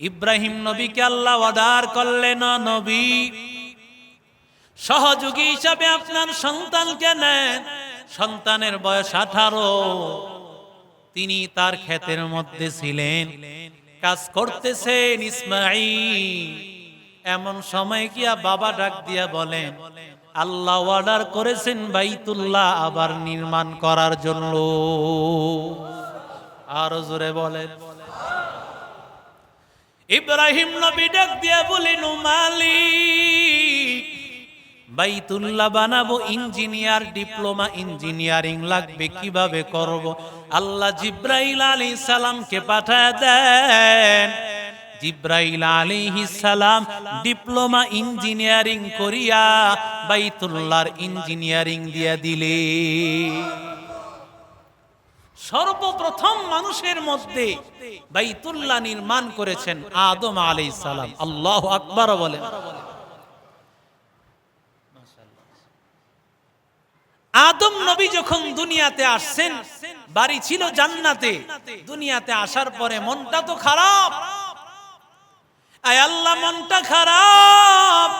ইব্রাহিম নবীকে আল্লাহ অর্ডার করলেন "ও নবী? সহযোগী হিসাবে আপনার সন্তানকে নেন। সন্তানের বয়স আঠারো। তিনি তার ক্ষেতের মধ্যে ছিলেন। কাজ করতেছেন এমন সময় গিয়া বাবা ডাক দিয়া বলেন, আল্লাহ অর্ডার করেছেন বাইতুল্লাহ আবার নির্মাণ করার জন্য। আরও জোরে বলেন ইব্রাহিম নবী ডাক দিয়া বলেন "ও মালিক, বাইতুল্লাহ বানাবো, ইঞ্জিনিয়ার ডিপ্লোমা, ইঞ্জিনিয়ারিং লাগবে, কীভাবে করব? আল্লাহ জিব্রাইল আলী সালামকে পাঠায় দেন। জিব্রাইল আলাইহি সালাম ডিপ্লোমা, ইঞ্জিনিয়ারিং করিয়া বাইতুল্লাহর ইঞ্জিনিয়ারিং দিয়া দিলে। সর্বপ্রথম মানুষের মধ্যে বাইতুল্লাহ নির্মাণ করেছেন আদম আলাইহিস সালাম। আল্লাহ আকবার বলেন আদম নবী যখন দুনিয়াতে আসছেন, বাড়ি ছিল জান্নাতে। দুনিয়াতে আসার পরে মনটা তো খারাপ। আয় আল্লাহ, মনটা খারাপ।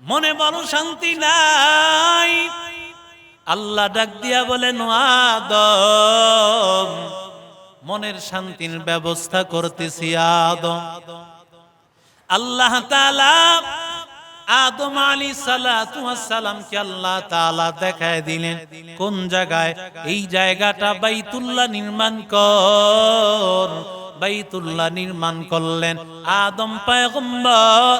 মনে বড় শান্তি নাই। আল্লাহ ডাক দিয়া বলেন "ও আদম, মনের শান্তির ব্যবস্থা করতেছি, আদম। আল্লাহ তাআলা আদম আলী সালামকে আল্লাহ তাআলা দেখায় দিলেন, কোন জায়গায়? এই জায়গাটা বাইতুল্লাহ নির্মাণ কর। বাইতুল্লাহ নির্মাণ করলেন। আদম পয়গম্বর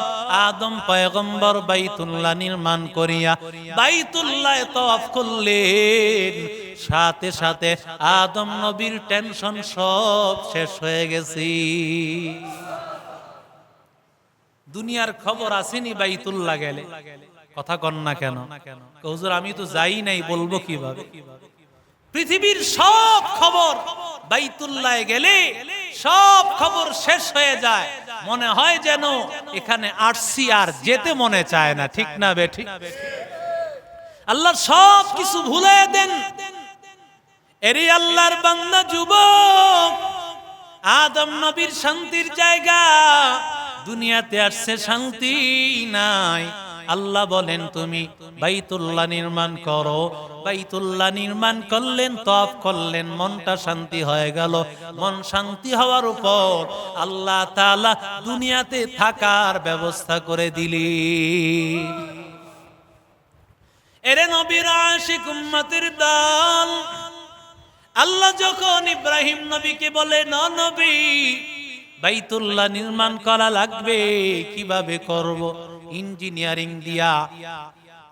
আদম পয়গম্বর বাইতুল্লাহ নির্মাণ করিয়া বাইতুল্লাহ তওয়াফ করলেন। সাথে সাথে আদম নবীর টেনশন সব শেষ হয়ে গেছি। দুনিয়ার খবর আসেনি বাইতুল্লাহ গেলে। কথা কন না কেন? হুজুর, আমি তো যাই নাই, বলব কীভাবে? পৃথিবীর সব খবর বাইতুল্লাহ গেলে সব খবর শেষ হয়ে যায়। মনে হয় যেন এখানে আসছি আর যেতে মনে চায় না। ঠিক না বে, ঠিক আল্লাহ সব কিছু ভুলে দেন। এরি আল্লাহর বান্দা যুবক, আদম নবীর শান্তির জায়গা, দুনিয়াতে আসছে শান্তি নাই। আল্লাহ বলেন, তুমি বাইতুল্লাহ নির্মাণ করো। বাইতুল্লাহ নির্মাণ করলেন তফ করলেন, মনটা শান্তি হয়ে গেল। মন শান্তি হওয়ার উপর আল্লাহ তালা দুনিয়াতে থাকার ব্যবস্থা করে দিলি এরে নবীর আশিক উম্মতের দল, আল্লাহ যখন ইব্রাহিম নবীকে বলে নবী বাইতুল্লাহ নির্মাণ করা লাগবে। কীভাবে করব? ইঞ্জিনিয়ারিং দিয়া।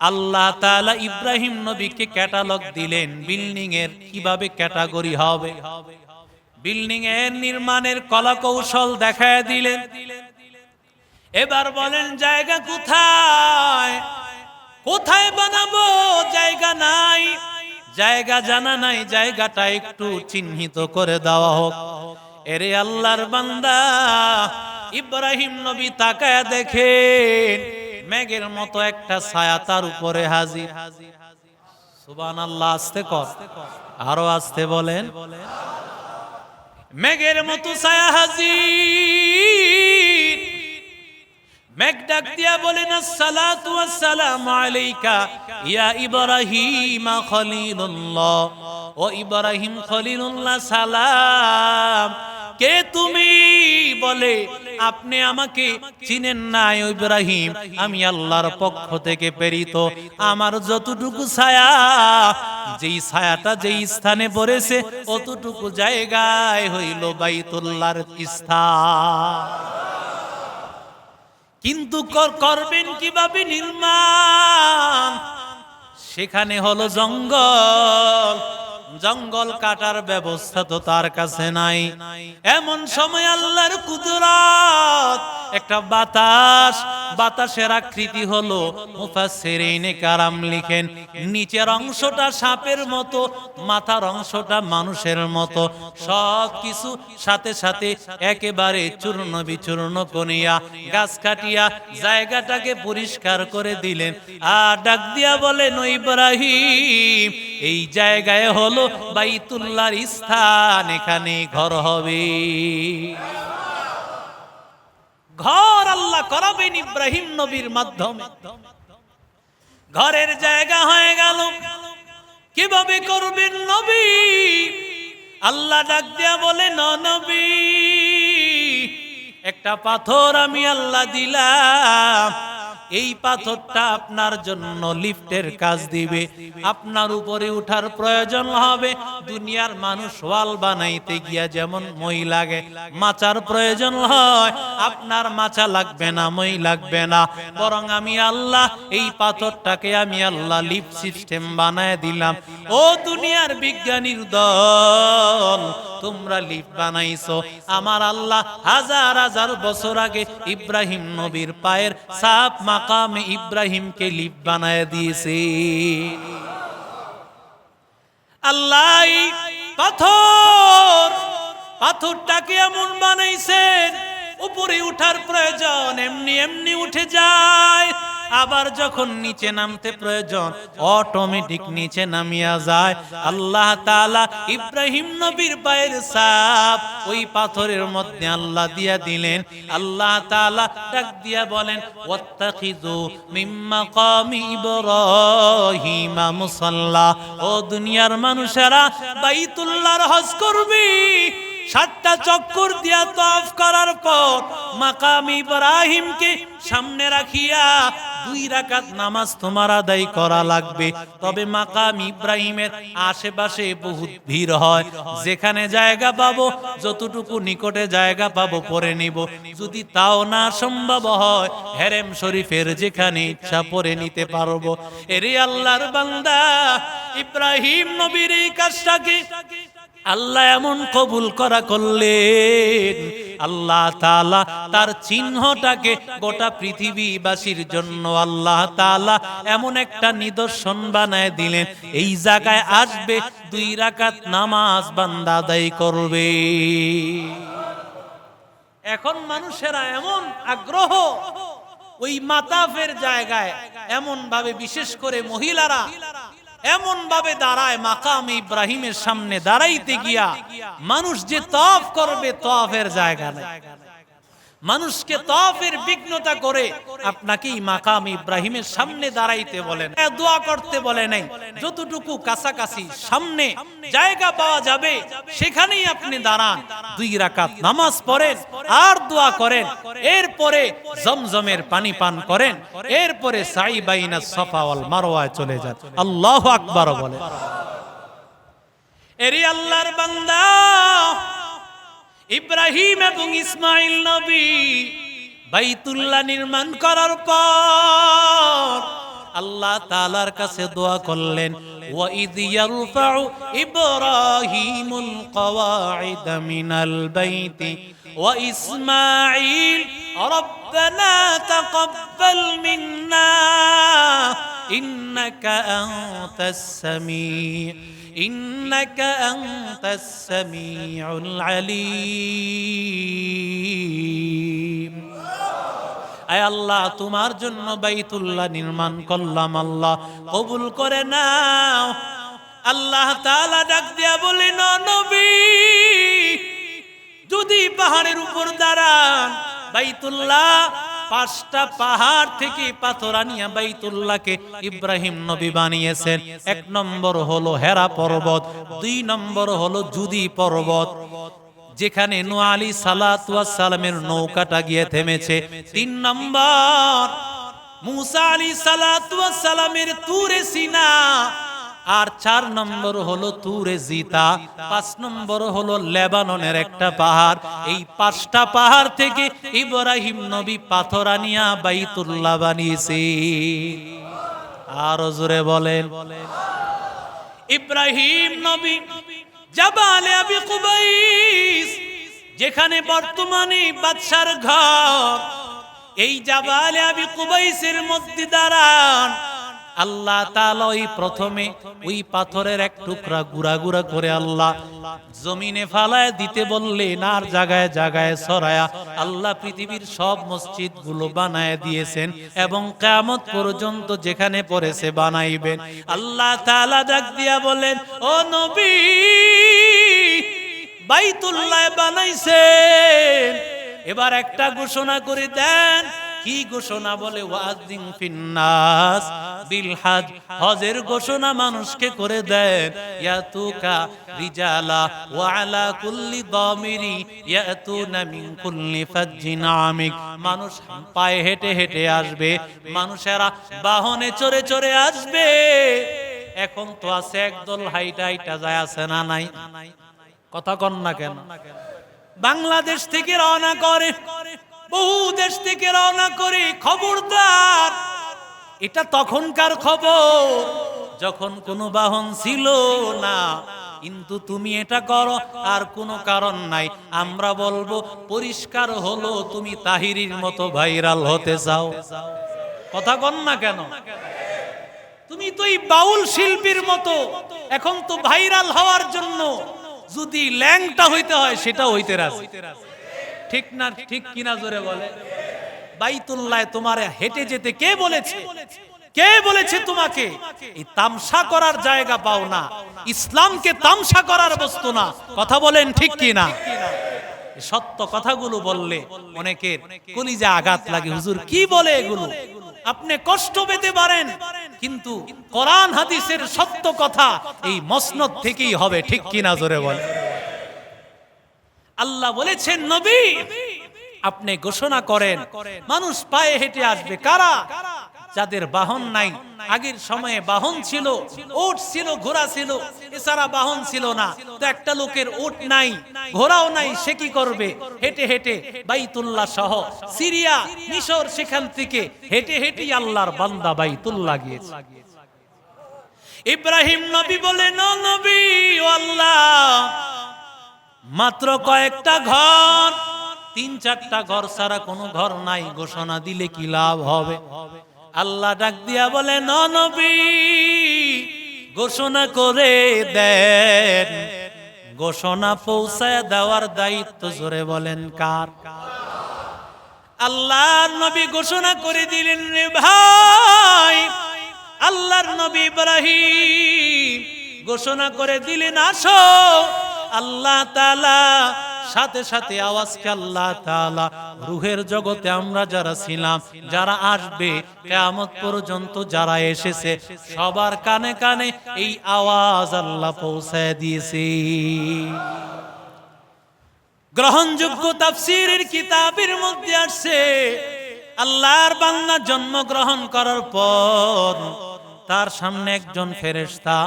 আল্লাহ তাআলা ইব্রাহিম নবীকে ক্যাটালগ দিলেন। বিল্ডিং এর কীভাবে ক্যাটাগরি হবে? বিল্ডিং এর নির্মাণের কলা কৌশল দেখায় দিলেন। এবার বলেন, জায়গা কোথায়? কোথায় বানাবো? জায়গা নাই। জায়গা জানা নাই, জায়গাটা একটু চিহ্নিত করে দেওয়া হোক। এরে আল্লাহর বান্দা, ইব্রাহিম নবী তাকায় দেখেন, মেঘের মতো একটা ছায়া তার উপরে হাজির। সুবান আল্লাহ আসতে কর। আরও আসতে বলেন। মেঘের মতো ছায়া হাজির। মেঘ ডাক দিয়া বলেন, আসসালাতু ওয়াসসালামু আলাইকা ইয়া ইব্রাহিম খলিলুল্লাহ। ও ইব্রাহিম খলিলুল্লাহ, সালাম। কে তুমি? বলে, আপনি আমাকে চিনেন না ইব্রাহিম। আমি আল্লাহর পক্ষ থেকে প্রেরিত। আমার যতটুকু ছায়া, যেই ছায়াটা যেই স্থানে পড়েছে, অতটুকু জায়গায় হইল বাইতুল্লাহর স্থান। কিন্তু কর- করবেন কীভাবে নির্মাণ? সেখানে হলো জঙ্গল। জঙ্গল কাটার ব্যবস্থা তো তার কাছে নাই। এমন সময় আল্লাহর কুদরত, একটা বাতাস, বাতাসের আকৃতি হলো মুফাসসিরিনে কারাম লিখেন, নিচের অংশটা সাপের মতো, মাথার অংশটা মানুষের মতো সব কিছু সাথে সাথে একেবারে চূর্ণ বিচূর্ণ করিয়া, গাছ কাটিয়া জায়গাটাকে পরিষ্কার করে দিলেন। আর ডাক দিয়া বলেন, "ও ইব্রাহিম, এই জায়গায় হলো বাইতুল্লাহর স্থান এখানে ঘর হবে। ঘর আল্লাহ করাবেন ইব্রাহিম নবীর মাধ্যমে। ঘরের জায়গা হয়ে গেল। কীভাবে করবেন নবী? আল্লাহ ডাক দিয়া বলে, "ন নবী, একটা পাথর আমি আল্লাহ দিলাম। এই পাথরটা আপনার জন্য লিফটের কাজ দিবে। আপনার উপরে উঠার প্রয়োজন হবে। দুনিয়ার মানুষ ওয়াল বানাইতে গিয়া যেমন মই লাগে, মাচার প্রয়োজন হয়। আপনার মাচা লাগবে না, মই লাগবে না। বরং আমি আল্লাহ, এই পাথরটাকে আমি আল্লাহ লিফট সিস্টেম বানায় দিলাম। ও দুনিয়ার বিজ্ঞানীর দল, তোমরা লিফট বানাইছো। আমার আল্লাহ হাজার হাজার বছর আগে ইব্রাহিম নবীর পায়ের সাপ মাকামে ইব্রাহিমকে লিপ বানায় দিয়েছে। আল্লাহ পাথর পাথরটাকে এমন বানাইছেন উপরে উঠার প্রয়োজন এমনি এমনি উঠে যায়। আবার যখন নিচে নামতে প্রয়োজন অটোমেটিক নিচে নামিয়া যায়। আল্লাহ তাআলা ইব্রাহিম নবীর পায়ের সাপ ওই পাথরের মধ্যে আল্লাহ দিয়া দিলেন। আল্লাহ তাআলা ডাক দিয়া বলেন ও দুনিয়ার মানুষেরা, বাইতুল্লাহর হজ করবি? সাতটা চক্কর দিয়া তফ করার পর মাকাম ইব্রাহিমকে সামনে রাখিয়া দুই রাকাত নামাজ তোমার আদায় করা লাগবে। তবে মাকাম ইব্রাহিমের আশেপাশে বহুত ভিড় হয়। যেখানে জায়গা পাবো, যতটুকু নিকটে জায়গা পাবো, পরে নিব। যদি তাও না সম্ভব হয়, হেরেম শরীফের যেখানে ইচ্ছা পরে নিতে পারব। এরে আল্লাহর বান্দা, ইব্রাহিম নবীর এই কাজটাকে আল্লাহ এমন কবুল করা করলেন, আল্লাহ তাআলা তার চিহ্নটাকে গোটা পৃথিবীবাসীর জন্য আল্লাহ তাআলা এমন একটা নিদর্শন বানায় দিলেন, এই জায়গায় আসবে, দুই রাকাত নামাজ বান্দা আদায় করবে। এখন মানুষেরা এমন আগ্রহ, ওই মাতাফের জায়গায় এমন ভাবে বিশেষ করে মহিলারা এমন ভাবে দাঁড়ায় মাকাম ইব্রাহিমের সামনে দাঁড়াইতে গিয়া মানুষ যে তফ করবে তফের জায়গা নেই। মানুষকে তফের বিঘ্নতা করে আপনাকে মাকাম ইব্রাহিমের সামনে দাঁড়াইতে বলেন। দোয়া করতে বলে নাই। যতটুকু কাছাকাছি সামনে জায়গা পাওয়া যাবে, সেখানেই আপনি দাঁড়ান। দুই রাকাত নামাজ পড়েন, আর দোয়া করেন। এরপরে জমজমের পানি পান করেন। এরপরে সাই বাইনা সফা ওয়াল মারওয়ায় চলে যান। আল্লাহ আকবার বলে। এরি আল্লাহর বান্দা ইব্রাহিম এবং ইসমাইল নবী বাইতুল্লাহ নির্মাণ করার পর আল্লাহ তাআলার কাছে দোয়া করলেন وَإِذْ يَرْفَعُ إِبْرَاهِيمُ الْقَوَاعِدَ مِنَ الْبَيْتِ وَإِسْمَاعِيلُ رَبَّنَا تَقَبَّلْ مِنَّا إِنَّكَ أَنْتَ السَّمِيعُ إنك أنت السميع العليم আয় আল্লাহ তোমার জন্য বাইতুল্লাহ নির্মাণ করলাম আল্লাহ কবুল করে নাও আল্লাহ তাআলা ডাক দিয়া বলে "ন নবী যদি পাহাড়ের উপর দাঁড়ান বাইতুল্লাহ পাঁচটা পাহাড় থেকে পাথর আনিয়া বাইতুল্লাহকে ইব্রাহিম নবী বানিয়েছেন। এক নম্বর হলো হেরা পর্বত, দুই নম্বর হলো জুদি পর্বত, যেখানে নু আলী সালামের নৌকাটা গিয়ে থেমেছে। তিন নম্বর, মুসা আলী সালামের তুরে সিনা আর চার নম্বর হলো তুরে জিতা, পাঁচ নম্বর হলো লেবাননের একটা পাহাড়। এই পাঁচটা পাহাড় থেকে ইব্রাহিম নবী পাথর আনিয়া বাইতুল্লাহ বানিয়েছে। আরও জোরে বলেন। ইব্রাহিম নবী জাবালে আবি কুবাইস, যেখানে বর্তমানে বাদশার ঘর। এই জাবালে আবি কুবাইসের মধ্যে দাঁড়ান আল্লাহ ওই প্রথমে ওই পাথরের এক টুকরা গুড়া গুড়া করে আল্লাহ জমিনে ফালায় দিতে বললেন আর জায়গায় জায়গায় সরায়া আল্লাহ পৃথিবীর সব মসজিদগুলো বানায় দিয়েছেন এবং কেমত পর্যন্ত যেখানে পড়েছে বানাইবেন। আল্লাহ তাআলা ডাক দিয়া বলেন, ও নবী, বাইতুল্লাহ বানাইছেন। এবার একটা ঘোষণা করে দেন কি ঘোষণা বলে? ওয়াজিং ফিন্নাস। হজের ঘোষণা মানুষকে করে দেন। ইয়াতুকা রিজালা কুল্লি দামিরি ইয়াতুনা মিন কুল্লি মানুষ পায়ে হেঁটে হেঁটে আসবে। মানুষেরা বাহনে চড়ে চড়ে আসবে। এখন তো আছে একদল হাইটা হাইটা যায়, আছে না নাই? কথা কন না কেন? বাংলাদেশ থেকে রওনা করে। বহু দেশ থেকে রওনা করে, খবরদার। এটা তখনকার খবর, যখন কোনো বাহন ছিল না। কিন্তু তুমি এটা করো, আর কোনো কারণ নাই। আমরা বলব, পরিষ্কার হলো, তুমি তাহিরির মতো ভাইরাল হতে চাও। কথা কন না কেন? তুমি তো এই বাউল শিল্পীর মতো, এখন তো ভাইরাল হওয়ার জন্য যদি ল্যাংটা হইতে হয় সেটা হইতে রাজি। ঠিক না ঠিক কিনা জোরে বলে। বাইতুল্লাহ তোমার হেঁটে যেতে কে বলেছে? কে বলেছে তোমাকে? এই তামসা করার জায়গা পাও না। ইসলামকে তামসা করার বস্তু না। কথা বলেন ঠিক কি না সত্য কথাগুলো বললে অনেকের কলিজা আঘাত লাগে। হুজুর, কি বলে এগুলো? আপনি কষ্ট পেতে পারেন, কিন্তু কোরআন হাদিসের সত্য কথা এই মসনদ থেকেই হবে। ঠিক কিনা জোরে বলে? আল্লাহ বলেছেন, নবী, আপনি ঘোষণা করেন, মানুষ পায়ে হেঁটে আসবে। কারা? যাদের বাহন নাই। আগের সময়ে বাহন ছিল, ওট ছিল, ঘোড়া ছিল, এছাড়া বাহন ছিল না। তো একটা লোকের ওট নাই, ঘোড়াও নাই, সে কি করবে? হেঁটে হেঁটে বাইতুল্লাহ সহ সিরিয়া, মিশর সেখান থেকে হেঁটে হেঁটে আল্লাহর বান্দা বাইতুল্লাহ গিয়েছে। ইব্রাহিম নবী বলে "ন নবী আল্লাহ মাত্র কয়েকটা ঘর, তিন চারটা ঘর ছাড়া কোনো ঘর নাই, ঘোষণা দিলে কি লাভ হবে? আল্লাহ ডাক দিয়া বলে নবী, ঘোষণা করে দেন। ঘোষণা পৌঁছায় দেওয়ার দায়িত্ব জোরে বলেন, কার? আল্লাহর নবী ঘোষণা করে দিলেন, রে ভাই। আল্লাহর নবী ইব্রাহিম ঘোষণা করে দিলেন, আসো। আল্লাহ তালা সাথে সাথে আওয়াজকে আল্লাহ তাআলা, রুহের জগতে আমরা যারা ছিলাম, যারা আসবে, কিয়ামত পর্যন্ত যারা এসেছে, সবার কানে কানে এই আওয়াজ আল্লাহ পৌঁছায় দিয়েছে। গ্রহণযোগ্য তাফসীরের কিতাবের মধ্যে আসছে, আল্লাহর বান্দা জন্মগ্রহণ করার পর তার সামনে একজন ফেরেশতা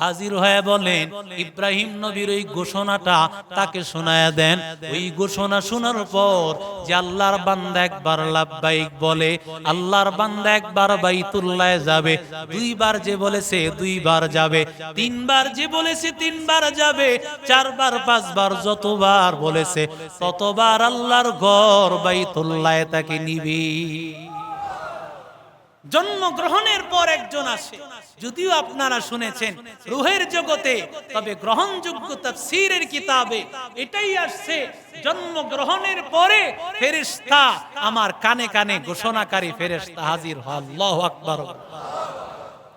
হাজির হয়ে বলেন, ইব্রাহিম নবীর ওই ঘোষণাটা তাকে শোনায়া দেন। ওই ঘোষণা শোনার পর যে আল্লাহর বান্দা একবার লাভবাইক বলে, আল্লাহর বান্দা একবার বাইতুল্লাহ যাবে। দুইবার যে বলেছে, দুইবার যাবে। তিনবার যে বলেছে, তিনবার যাবে। চারবার, পাঁচবার, যতবার বলেছে, ততবার আল্লাহর ঘর বাইতুল্লাহ তাকে নিবি। জন্মগ্রহণের পর একজন আসে। যদিও আপনারা শুনেছেন, রুহের জগতে, তবে গ্রহণযোগ্য তাফসীরের কিতাবে এটাই আসছে, জন্মগ্রহণের পরে ফেরেশতা আমার কানে কানে ঘোষণাকারী ফেরেশতা হাজির হয়। আল্লাহু আকবার।